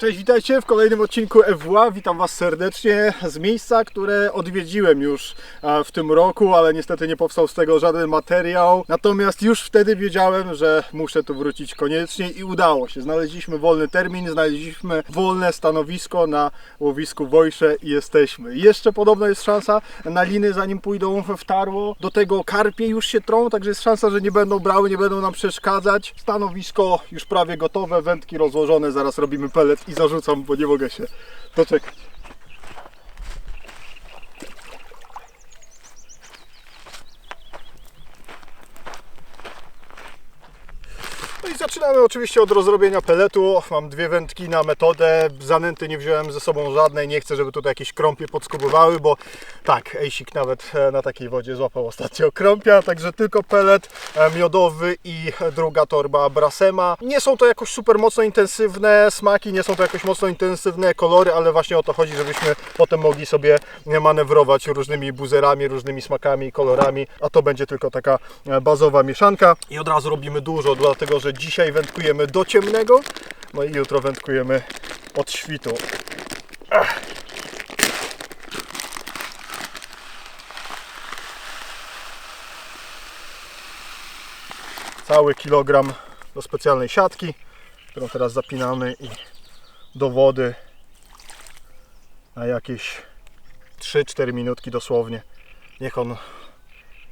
Cześć, witajcie w kolejnym odcinku FWA. Witam Was serdecznie z miejsca, które odwiedziłem już w tym roku, ale niestety nie powstał z tego żaden materiał. Natomiast już wtedy wiedziałem, że muszę tu wrócić koniecznie i udało się. Znaleźliśmy wolny termin, znaleźliśmy wolne stanowisko na łowisku Wojsze i jesteśmy. Jeszcze podobno jest szansa na liny, zanim pójdą w tarło. Do tego karpie już się trą, także jest szansa, że nie będą brały, nie będą nam przeszkadzać. Stanowisko już prawie gotowe, wędki rozłożone, zaraz robimy pelet i zarzucam, bo nie mogę się doczekać. Zaczynamy oczywiście od rozrobienia peletu. Mam dwie wędki na metodę. Zanęty nie wziąłem ze sobą żadnej. Nie chcę, żeby tutaj jakieś krąpie podskubowały, bo tak, Ejsik nawet e, na takiej wodzie złapał ostatnio krąpia. Także tylko pelet e, miodowy i druga torba Brasema. Nie są to jakoś super mocno intensywne smaki, nie są to jakoś mocno intensywne kolory, ale właśnie o to chodzi, żebyśmy potem mogli sobie manewrować różnymi buzerami, różnymi smakami, kolorami, a to będzie tylko taka e, bazowa mieszanka. I od razu robimy dużo, dlatego że dzisiaj wędkujemy do ciemnego, no i jutro wędkujemy od świtu. Ach. Cały kilogram do specjalnej siatki, którą teraz zapinamy i do wody na jakieś 3-4 minutki dosłownie. Niech on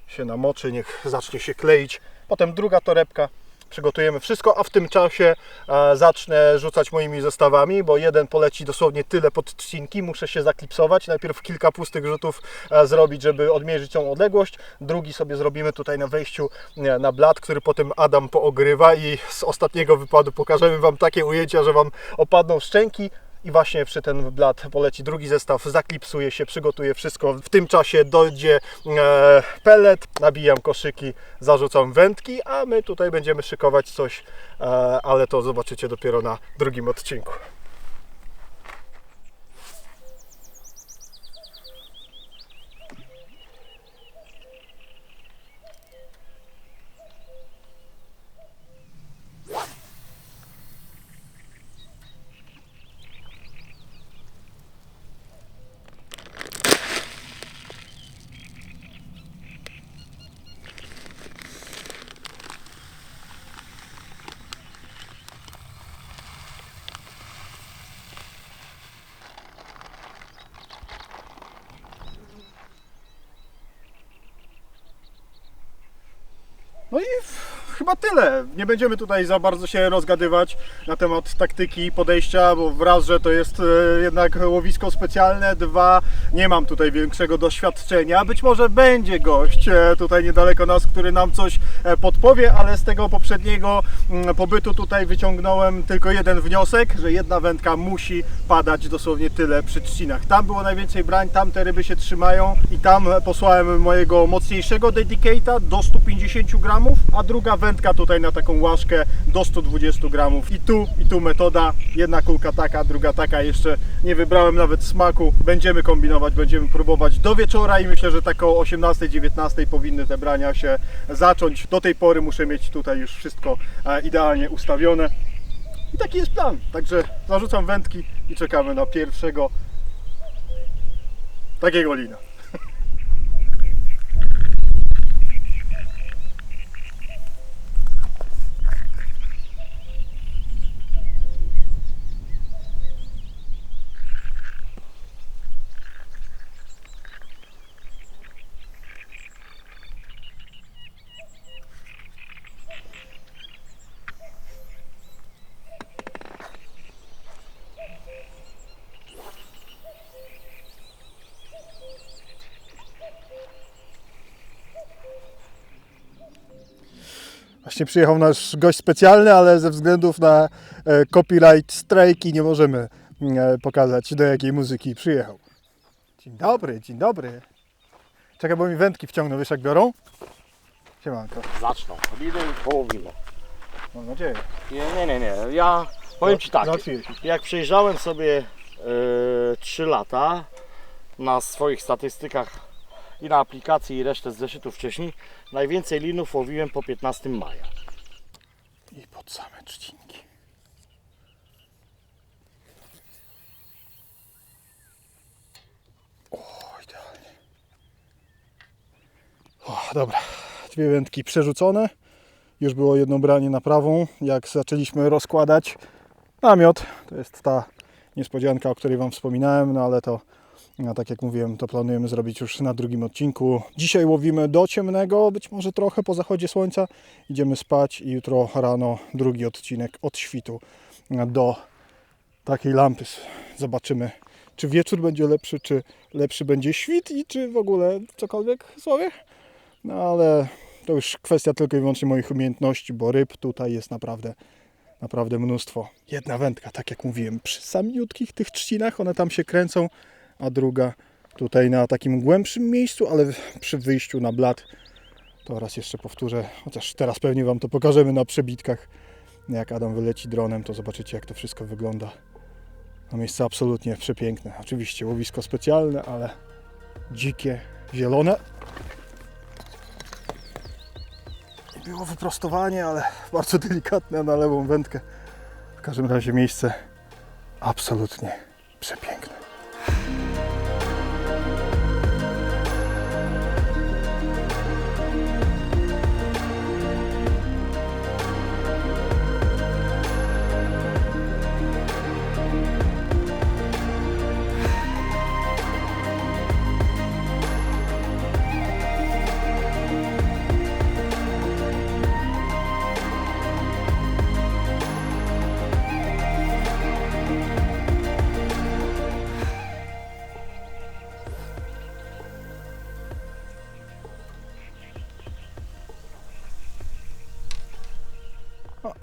się namoczy, niech zacznie się kleić. Potem druga torebka, przygotujemy wszystko, a w tym czasie e, zacznę rzucać moimi zestawami, bo jeden poleci dosłownie tyle pod trzcinki, muszę się zaklipsować, najpierw kilka pustych rzutów e, zrobić, żeby odmierzyć tą odległość, drugi sobie zrobimy tutaj na wejściu nie, na blat, który potem Adam poogrywa i z ostatniego wypadu pokażemy Wam takie ujęcia, że Wam opadną szczęki, i właśnie przy ten blat poleci drugi zestaw, zaklipsuje się, przygotuje wszystko. W tym czasie dojdzie e, pelet, nabijam koszyki, zarzucam wędki, a my tutaj będziemy szykować coś, e, ale to zobaczycie dopiero na drugim odcinku. No i w- chyba tyle. Nie będziemy tutaj za bardzo się rozgadywać na temat taktyki i podejścia, bo wraz, że to jest e, jednak łowisko specjalne, dwa, nie mam tutaj większego doświadczenia. Być może będzie gość e, tutaj niedaleko nas, który nam coś e, podpowie, ale z tego poprzedniego mm, pobytu tutaj wyciągnąłem tylko jeden wniosek, że jedna wędka musi padać dosłownie tyle przy trzcinach. Tam było najwięcej brań, tam te ryby się trzymają i tam posłałem mojego mocniejszego dedicate'a do 150 gramów, a druga wędka tutaj na taką łaszkę do 120 gramów. I tu, i tu metoda, jedna kulka taka, druga taka, jeszcze nie wybrałem nawet smaku. Będziemy kombinować, będziemy próbować do wieczora i myślę, że tak o 18-19 powinny te brania się zacząć. Do tej pory muszę mieć tutaj już wszystko e, idealnie ustawione. I taki jest plan. Także zarzucam wędki i czekamy na pierwszego takiego lina. Właśnie przyjechał nasz gość specjalny, ale ze względów na e, copyright strajki nie możemy e, pokazać do jakiej muzyki przyjechał. Dzień dobry, dzień dobry. Czekaj, bo mi wędki wciągną, wiesz jak biorą? Siemanko, Zaczną. Liny połowimy. mam nadzieję. Nie, nie, nie, nie. Ja powiem Ci tak. Jak przejrzałem sobie e, 3 lata na swoich statystykach i na aplikacji i resztę z zeszytu wcześniej. Najwięcej linów łowiłem po 15 maja. I pod same trzcinki. O, idealnie. O, dobra, dwie wędki przerzucone. Już było jedno branie na prawą. Jak zaczęliśmy rozkładać namiot, to jest ta niespodzianka, o której Wam wspominałem, no ale to no, tak jak mówiłem, to planujemy zrobić już na drugim odcinku. Dzisiaj łowimy do ciemnego, być może trochę po zachodzie słońca. Idziemy spać i jutro rano drugi odcinek od świtu do takiej lampy. Zobaczymy, czy wieczór będzie lepszy, czy lepszy będzie świt i czy w ogóle cokolwiek słowie. No ale to już kwestia tylko i wyłącznie moich umiejętności, bo ryb tutaj jest naprawdę, naprawdę mnóstwo. Jedna wędka, tak jak mówiłem, przy samiutkich tych trzcinach, one tam się kręcą, a druga tutaj na takim głębszym miejscu, ale przy wyjściu na blat. To raz jeszcze powtórzę, chociaż teraz pewnie Wam to pokażemy na przebitkach. Jak Adam wyleci dronem, to zobaczycie jak to wszystko wygląda. No miejsce absolutnie przepiękne. Oczywiście łowisko specjalne, ale dzikie, zielone. Było wyprostowanie, ale bardzo delikatne na lewą wędkę. W każdym razie miejsce absolutnie przepiękne.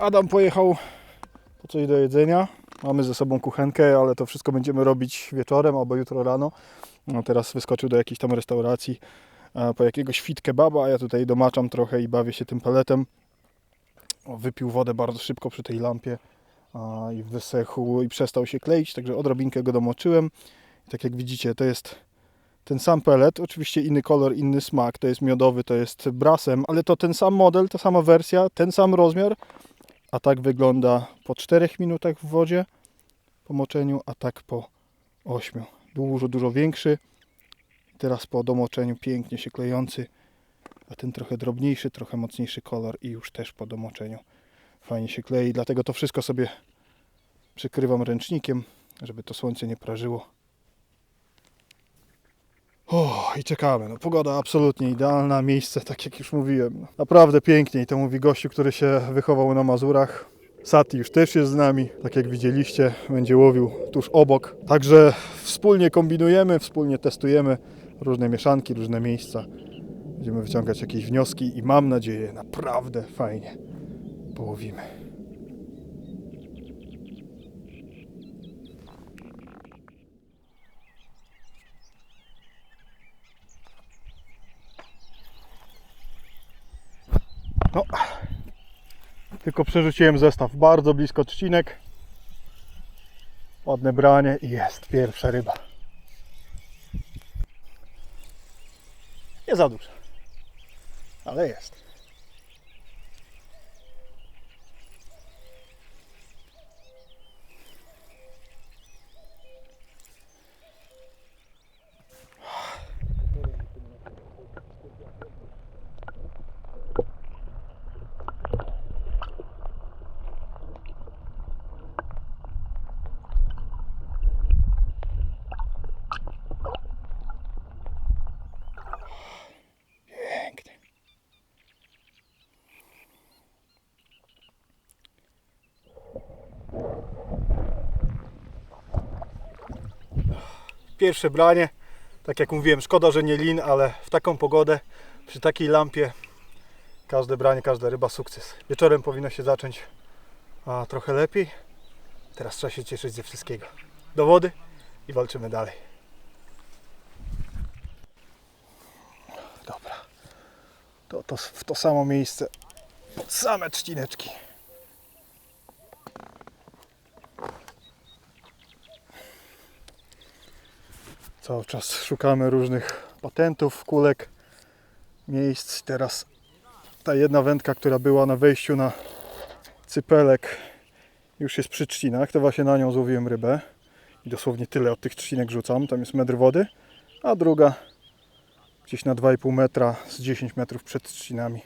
Adam pojechał po coś do jedzenia. Mamy ze sobą kuchenkę, ale to wszystko będziemy robić wieczorem albo jutro rano. No, teraz wyskoczył do jakiejś tam restauracji e, po jakiegoś fit kebaba, a ja tutaj domaczam trochę i bawię się tym peletem. Wypił wodę bardzo szybko przy tej lampie i wysechł i przestał się kleić, także odrobinkę go domoczyłem. I tak jak widzicie, to jest ten sam pelet, oczywiście inny kolor, inny smak, to jest miodowy, to jest brasem, ale to ten sam model, ta sama wersja, ten sam rozmiar, a tak wygląda po 4 minutach w wodzie po moczeniu, a tak po 8. Dużo, dużo większy. Teraz po domoczeniu pięknie się klejący, a ten trochę drobniejszy, trochę mocniejszy kolor i już też po domoczeniu fajnie się klei. Dlatego to wszystko sobie przykrywam ręcznikiem, żeby to słońce nie prażyło. O, i czekamy. No, pogoda absolutnie idealna, miejsce, tak jak już mówiłem. Naprawdę pięknie i to mówi gościu, który się wychował na Mazurach. Sati już też jest z nami, tak jak widzieliście, będzie łowił tuż obok. Także wspólnie kombinujemy, wspólnie testujemy różne mieszanki, różne miejsca. Będziemy wyciągać jakieś wnioski i mam nadzieję, naprawdę fajnie połowimy. No, tylko przerzuciłem zestaw bardzo blisko trzcinek. Ładne branie i jest pierwsza ryba. Nie za duża, ale jest. Pierwsze branie. Tak jak mówiłem, szkoda, że nie lin, ale w taką pogodę, przy takiej lampie, każde branie, każda ryba sukces. Wieczorem powinno się zacząć a, trochę lepiej. Teraz trzeba się cieszyć ze wszystkiego. Do wody i walczymy dalej. Dobra. To, to w to samo miejsce. Same trzcineczki. Cały czas szukamy różnych patentów, kulek, miejsc. Teraz ta jedna wędka, która była na wejściu na cypelek, już jest przy trzcinach. To właśnie na nią złowiłem rybę. I dosłownie tyle od tych trzcinek rzucam. Tam jest metr wody. A druga gdzieś na 2,5 metra z 10 metrów przed trzcinami.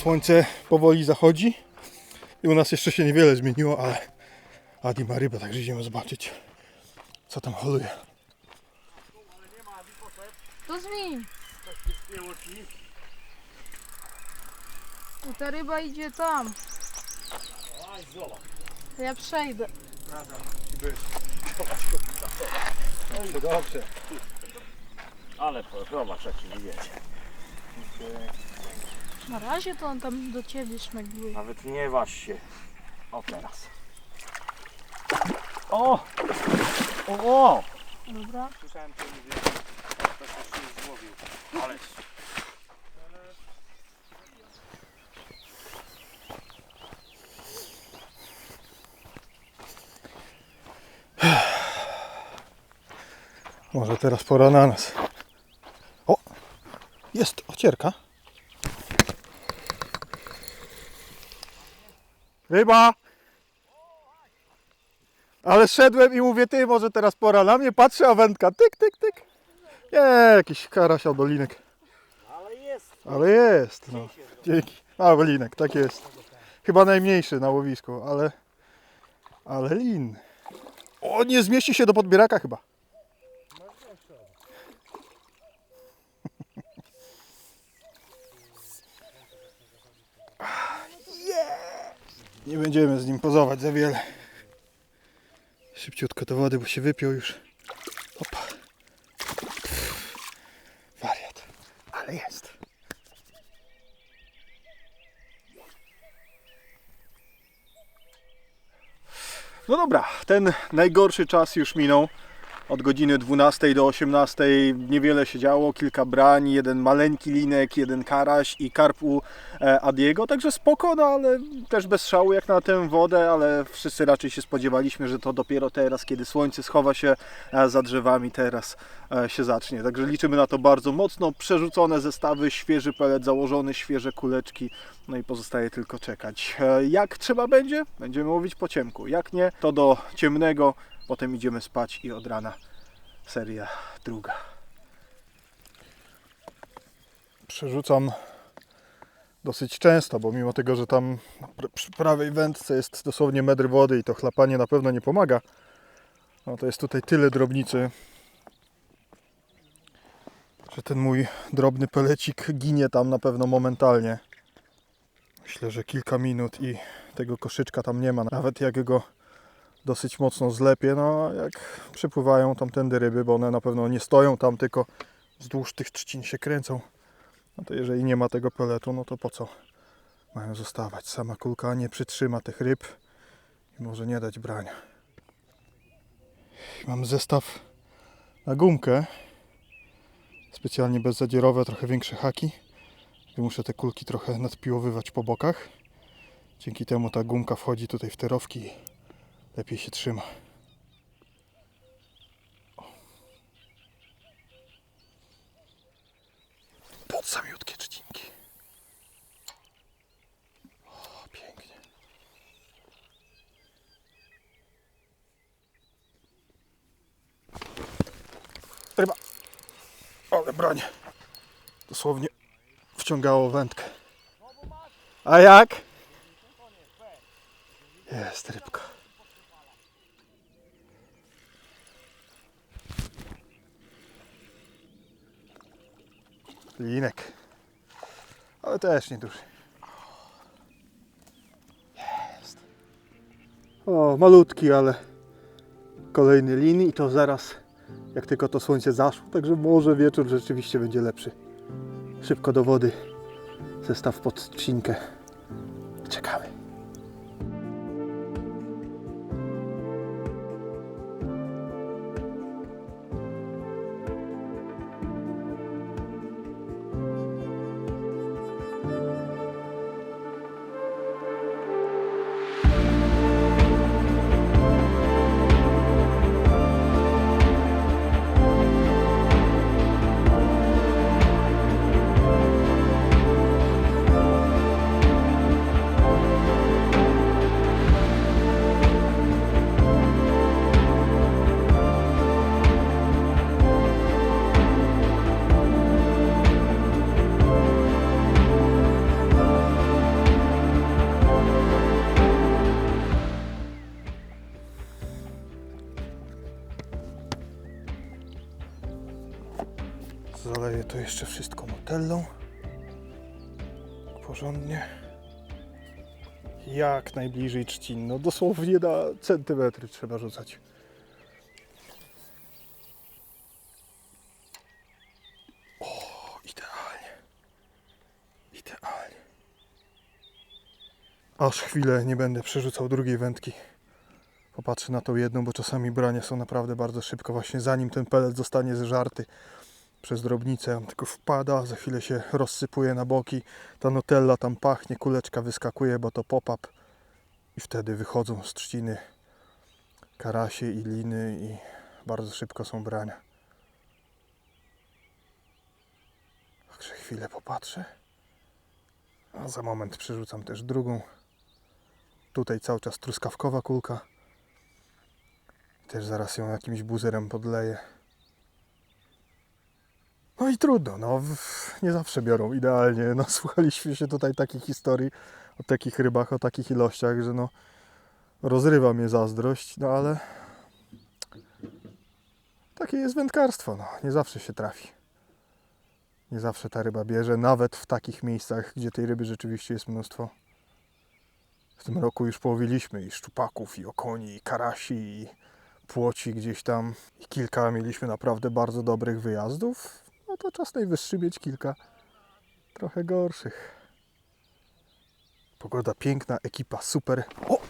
Słońce powoli zachodzi i u nas jeszcze się niewiele zmieniło, ale Adi ma rybę, także idziemy zobaczyć, co tam holuje. To zmień. I ta ryba idzie tam. Ja przejdę. Dobrze, dobrze. Ale zobacz jaki wiecie. Na razie to on tam do ciebie szmegluje. Nawet nie waż się. O teraz. O! O! o! Dobra. Słyszałem co mówię. To się już złowił. Ale Może teraz pora na nas. O! Jest ocierka. Ryba! Ale szedłem i mówię, ty, może teraz pora na mnie. Patrzę, a wędka, tyk, tyk, tyk. Nie, jakiś karaś albo linek. Ale jest. Ale jest, no. Dzięki. A, linek, tak jest. Chyba najmniejszy na łowisku, ale... Ale lin. O, nie zmieści się do podbieraka chyba. Nie będziemy z nim pozować za wiele. Szybciutko do wody, bo się wypiął już. Opa. Wariat. Ale jest. No dobra, ten najgorszy czas już minął. Od godziny 12 do 18 niewiele się działo, kilka brań, jeden maleńki linek, jeden karaś i karp u e, Adiego, także spoko, no ale też bez szału jak na tę wodę, ale wszyscy raczej się spodziewaliśmy, że to dopiero teraz, kiedy słońce schowa się e, za drzewami, teraz się zacznie. Także liczymy na to bardzo mocno. Przerzucone zestawy, świeży pelet założony, świeże kuleczki, no i pozostaje tylko czekać. E, Jak trzeba będzie? Będziemy łowić po ciemku. Jak nie, to do ciemnego. Potem idziemy spać i od rana seria druga. Przerzucam dosyć często, bo mimo tego, że tam pr- przy prawej wędce jest dosłownie metr wody i to chlapanie na pewno nie pomaga, no to jest tutaj tyle drobnicy, że ten mój drobny pelecik ginie tam na pewno momentalnie. Myślę, że kilka minut i tego koszyczka tam nie ma. Nawet jak go dosyć mocno zlepię, no jak przypływają tamtędy ryby, bo one na pewno nie stoją tam, tylko wzdłuż tych trzcin się kręcą. No to jeżeli nie ma tego peletu, no to po co mają zostawać? Sama kulka nie przytrzyma tych ryb i może nie dać brania. Mam zestaw na gumkę, specjalnie bezzadzierowe, trochę większe haki. I muszę te kulki trochę nadpiłowywać po bokach. Dzięki temu ta gumka wchodzi tutaj w te rowki i lepiej się trzyma. O. Pod samiutkie trzcinki. O, pięknie. Ryba. Ale broń. Dosłownie wciągało wędkę. A jak? Jest rybka. Linek. Ale też nieduży. Jest. O, malutki, ale kolejny lin i to zaraz, jak tylko to słońce zaszło. Także może wieczór rzeczywiście będzie lepszy. Szybko do wody. Zestaw pod trzcinkę. Zaleję to jeszcze wszystko nutellą. Porządnie. Jak najbliżej trzcin. No dosłownie na centymetry trzeba rzucać. O, idealnie. Idealnie. Aż chwilę nie będę przerzucał drugiej wędki. Popatrzę na tą jedną, bo czasami brania są naprawdę bardzo szybko. Właśnie zanim ten pelet zostanie zżarty, przez drobnicę, on tylko wpada, za chwilę się rozsypuje na boki, ta nutella tam pachnie, kuleczka wyskakuje, bo to pop-up i wtedy wychodzą z trzciny karasie i liny i bardzo szybko są brania. Także chwilę popatrzę, a za moment przerzucam też drugą. Tutaj cały czas truskawkowa kulka. Też zaraz ją jakimś buzerem podleję. No i trudno, no nie zawsze biorą idealnie. No słuchaliśmy się tutaj takich historii o takich rybach, o takich ilościach, że no rozrywa mnie zazdrość, no ale takie jest wędkarstwo, no nie zawsze się trafi. Nie zawsze ta ryba bierze, nawet w takich miejscach, gdzie tej ryby rzeczywiście jest mnóstwo. W tym roku już połowiliśmy i szczupaków, i okoni, i karasi, i płoci gdzieś tam. I kilka mieliśmy naprawdę bardzo dobrych wyjazdów. To czas najwyższy mieć kilka trochę gorszych. Pogoda piękna, ekipa super. O!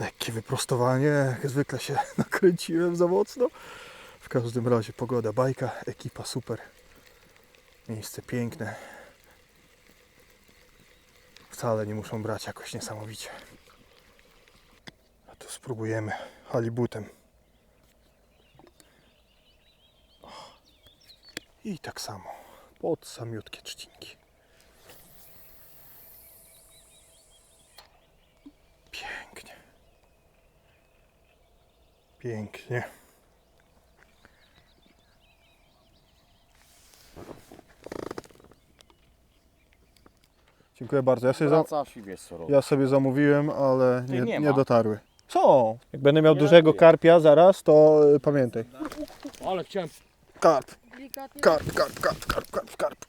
Lekkie wyprostowanie, jak zwykle się nakręciłem za mocno. W każdym razie pogoda bajka, ekipa super. Miejsce piękne. Wcale nie muszą brać jakoś niesamowicie. A to spróbujemy halibutem. I tak samo pod samiutkie trzcinki. Pięknie. Pięknie. Dziękuję bardzo. Ja sobie, za, Wracasz i wiesz co robisz. ja sobie zamówiłem, ale nie, nie nie, ma. dotarły. Są. Jak będę miał Nie dużego karpia zaraz, to y, pamiętaj. Ale chciałem... Karp, Delikatnie. karp, karp, karp, karp, karp, karp.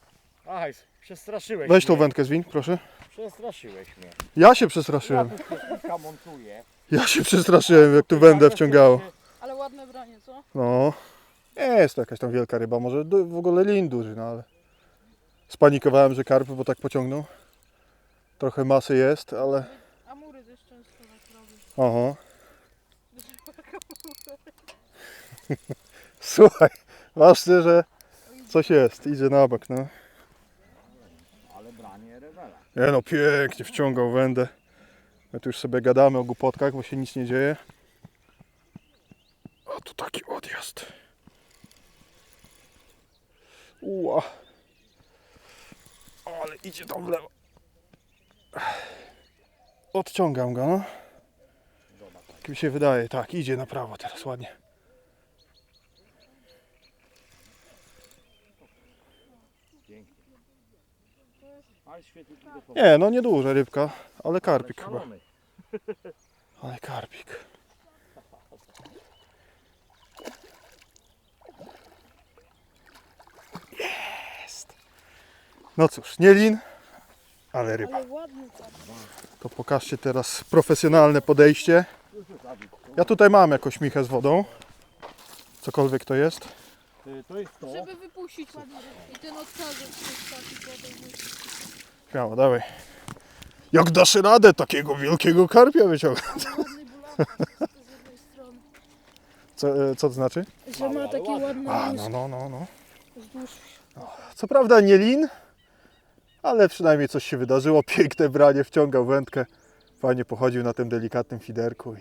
Aj, przestraszyłeś Weź tą mnie. wędkę zwiń, proszę. Przestraszyłeś mnie. Ja się Ja przestraszyłem. kilka montuję. Ja się przestraszyłem, jak tu wędę wciągało. Ale ładne branie, co? No, nie jest to jakaś tam wielka ryba, może du- w ogóle lin duży, no ale spanikowałem, że karp, bo tak pociągnął. Trochę masy jest, ale Amury też często tak robią. oho. Słuchaj, ważne, że coś jest, idzie na bok, no. Ale branie rewela. Nie no, pięknie wciągał wędę. My tu już sobie gadamy o głupotkach, bo się nic nie dzieje. A tu taki odjazd. Ua. Ale idzie tam w lewo. Odciągam go, no. Tak mi się wydaje, tak, idzie na prawo teraz ładnie. Ale Nie, no nieduża rybka, ale karpik chyba. Szalony. Ale karpik. No cóż, nie lin, ale ryba. Ale ładny tak. To pokażcie teraz profesjonalne podejście. Ja tutaj mam jakąś michę z wodą. Cokolwiek to jest. To jest to. Żeby wypuścić ładnie. I ten odkażek jest taki potem. Śmiało, dawaj. Jak dasz radę takiego wielkiego karpia wyciągnąć? Ładny bulatek z jednej strony. Co, e, co to znaczy? Że ma takie ładne A, no, no, no, no. wzdłuż. Co prawda nie lin, ale przynajmniej coś się wydarzyło. Piękne branie, wciągał wędkę. Fajnie pochodził na tym delikatnym fiderku. I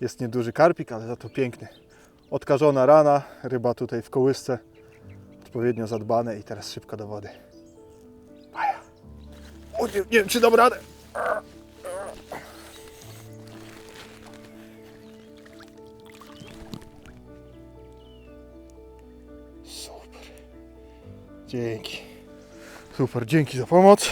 jest nieduży karpik, ale za to piękny. Odkażona rana, ryba tutaj w kołysce. Odpowiednio zadbane i teraz szybko do wody. Nie, nie wiem, czy dam radę. Super. Dzięki. Super, dzięki za pomoc.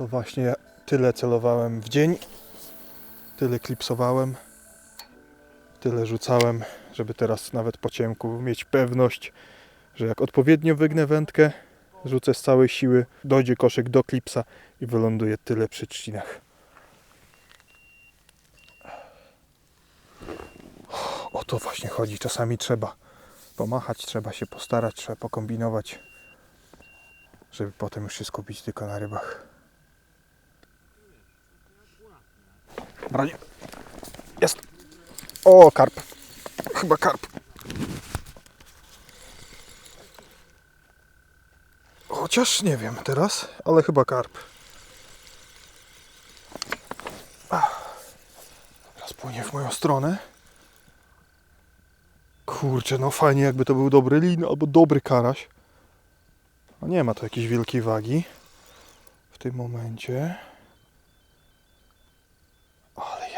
To właśnie tyle celowałem w dzień, tyle klipsowałem, tyle rzucałem, żeby teraz nawet po ciemku mieć pewność, że jak odpowiednio wygnę wędkę, rzucę z całej siły, dojdzie koszyk do klipsa i wyląduje tyle przy trzcinach. O to właśnie chodzi. Czasami trzeba pomachać, trzeba się postarać, trzeba pokombinować żeby potem już się skupić tylko na rybach. Branie. Jest. O, karp. Chyba karp. Chociaż nie wiem teraz, ale chyba karp. Ach. Teraz płynie w moją stronę. Kurczę, no fajnie jakby to był dobry lin albo dobry karaś. No nie ma to jakiejś wielkiej wagi w tym momencie.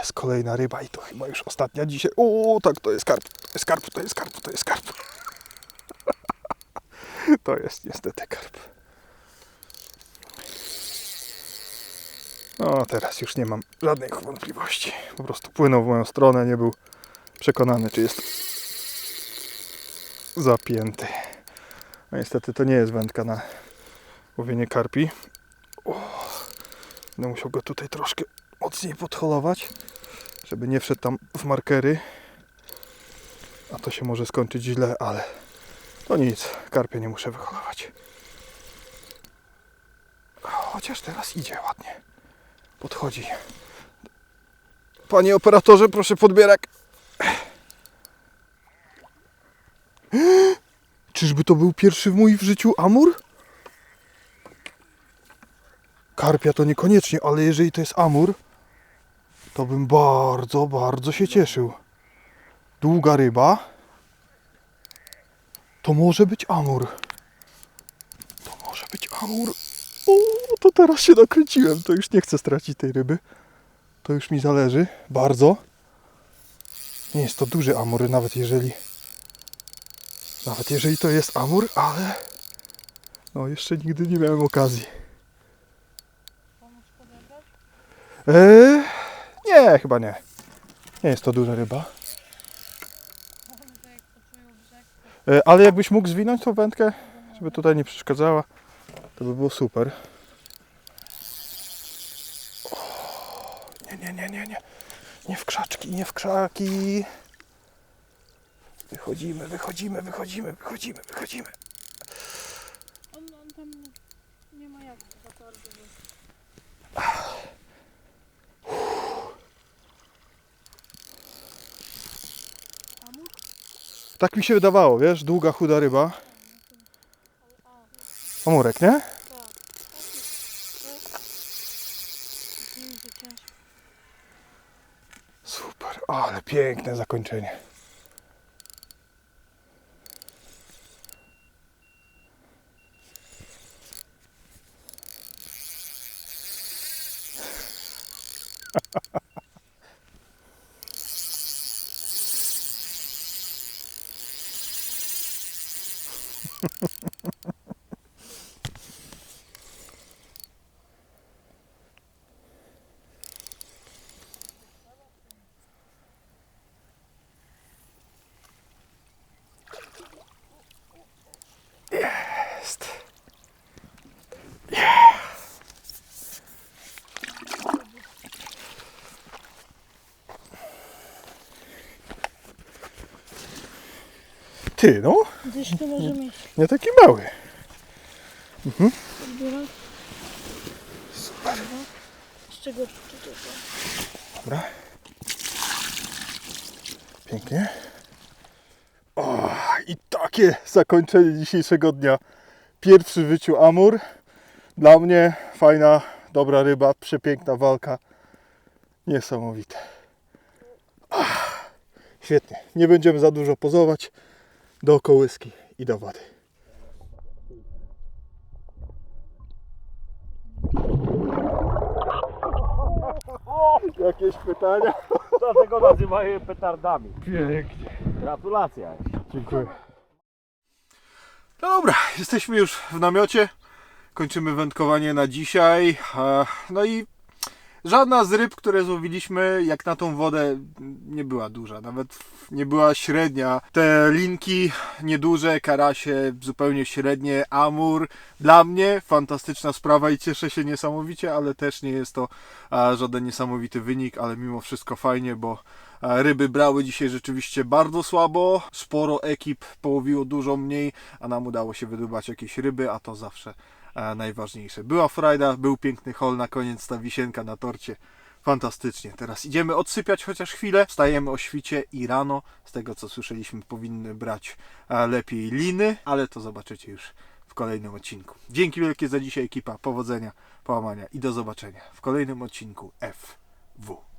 Jest kolejna ryba i to chyba już ostatnia dzisiaj. O, tak, to jest karp, to jest karp, to jest karp, to jest karp. To jest niestety karp. No, teraz już nie mam żadnych wątpliwości. Po prostu płynął w moją stronę, nie był przekonany, czy jest zapięty. No niestety to nie jest wędka na łowienie karpi. O, będę musiał go tutaj troszkę mocniej podholować, żeby nie wszedł tam w markery. A to się może skończyć źle, ale to nic. Karpia nie muszę wyholować. Chociaż teraz idzie ładnie. Podchodzi. Panie operatorze, proszę podbierak. Czyżby to był pierwszy w w życiu amur? Karpia to niekoniecznie, ale jeżeli to jest amur, to bym bardzo, bardzo się cieszył. Długa ryba. To może być amur. To może być amur. O, to teraz się nakręciłem. To już nie chcę stracić tej ryby. To już mi zależy. Bardzo. Nie jest to duży amur, nawet jeżeli nawet jeżeli to jest amur, ale no jeszcze nigdy nie miałem okazji. Eee, nie, chyba nie. Nie jest to duża ryba. Eee, ale jakbyś mógł zwinąć tą wędkę, żeby tutaj nie przeszkadzała, to by było super. Nie, nie, nie, nie, nie. Nie w krzaczki, nie w krzaki. Wychodzimy, wychodzimy, wychodzimy, wychodzimy, wychodzimy. Tak mi się wydawało, wiesz, długa, chuda ryba. Amurek, nie? Super, ale piękne zakończenie. Ty, no, Gdzieś tu może mieć nie taki mały. podbierak. Super. Z czego tu tylko? Dobra. Pięknie. O, i takie zakończenie dzisiejszego dnia. Pierwszy w życiu Amur. Dla mnie fajna, dobra ryba, przepiękna walka. Niesamowite. Ach, świetnie. Nie będziemy za dużo pozować. Do kołyski i do wody. Jakieś pytania? Dlatego nazywają je petardami. Pięknie. Gratulacje. Dziękuję. Dobra, jesteśmy już w namiocie. Kończymy wędkowanie na dzisiaj. No i żadna z ryb, które złowiliśmy, jak na tą wodę, nie była duża. Nawet nie była średnia. Te linki nieduże, karasie zupełnie średnie, amur. Dla mnie fantastyczna sprawa i cieszę się niesamowicie, ale też nie jest to żaden niesamowity wynik, ale mimo wszystko fajnie, bo Ryby brały dzisiaj rzeczywiście bardzo słabo. Sporo ekip połowiło dużo mniej, a nam udało się wydubać jakieś ryby, a to zawsze najważniejsze. Była frajda, był piękny hol, na koniec ta wisienka na torcie. Fantastycznie. Teraz idziemy odsypiać chociaż chwilę. Wstajemy o świcie i rano. Z tego co słyszeliśmy, powinny brać lepiej liny, ale to zobaczycie już w kolejnym odcinku. Dzięki wielkie za dzisiaj, ekipa. Powodzenia, połamania i do zobaczenia w kolejnym odcinku FW.